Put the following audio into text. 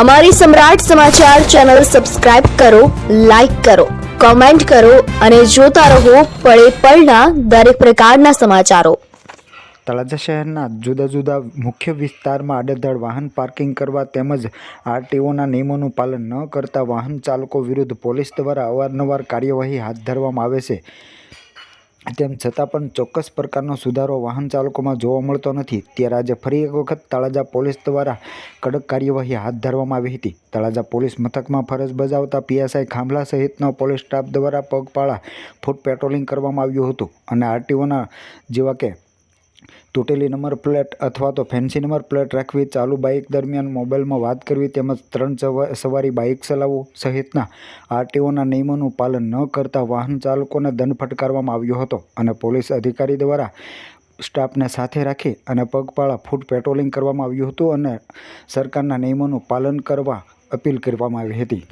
અમારી સમ્રાટ સમાચાર channel subscribe કરો, લાઇક કરો, કોમેન્ટ કરો અને જોતા રહો પળે પળના દરેક પ્રકારના સમાચારો. તળાજા શહેરના જુદા જુદા મુખ્ય વિસ્તારમાં આડેધડ વાહન પાર્કિંગ કરવા તેમજ આરટીઓના નિયમોનું પાલન ન કરતા વાહન ચાલકો વિરુદ્ધ પોલીસ દ્વારા અવારનવાર કાર્યવાહી હાથ ધરવામાં આવે છે. તેમ છતાં પણ ચોક્કસ પ્રકારનો સુધારો વાહન ચાલકોમાં જોવા મળતો નથી. ત્યારે આજે ફરી એક વખત તળાજા પોલીસ દ્વારા કડક કાર્યવાહી હાથ ધરવામાં આવી હતી. તળાજા પોલીસ મથકમાં ફરજ બજાવતા પીએસઆઈ ખાંભલા સહિતનો પોલીસ સ્ટાફ દ્વારા પગપાળા ફૂટ પેટ્રોલિંગ કરવામાં આવ્યું હતું અને આરટીઓના જેવા કે તૂટેલી નંબર પ્લેટ અથવા તો ફેન્સી નંબર પ્લેટ રાખવી, ચાલુ બાઇક દરમિયાન મોબાઈલમાં વાત કરવી તેમજ ત્રણ સવારી બાઇક ચલાવવું સહિતના આરટીઓના નિયમોનું પાલન ન કરતા વાહન ચાલકોને દંડ ફટકારવામાં આવ્યો હતો અને પોલીસ અધિકારી દ્વારા સ્ટાફને સાથે રાખી અને પગપાળા ફૂટ પેટ્રોલિંગ કરવામાં આવ્યું હતું અને સરકારના નિયમોનું પાલન કરવા અપીલ કરવામાં આવી હતી.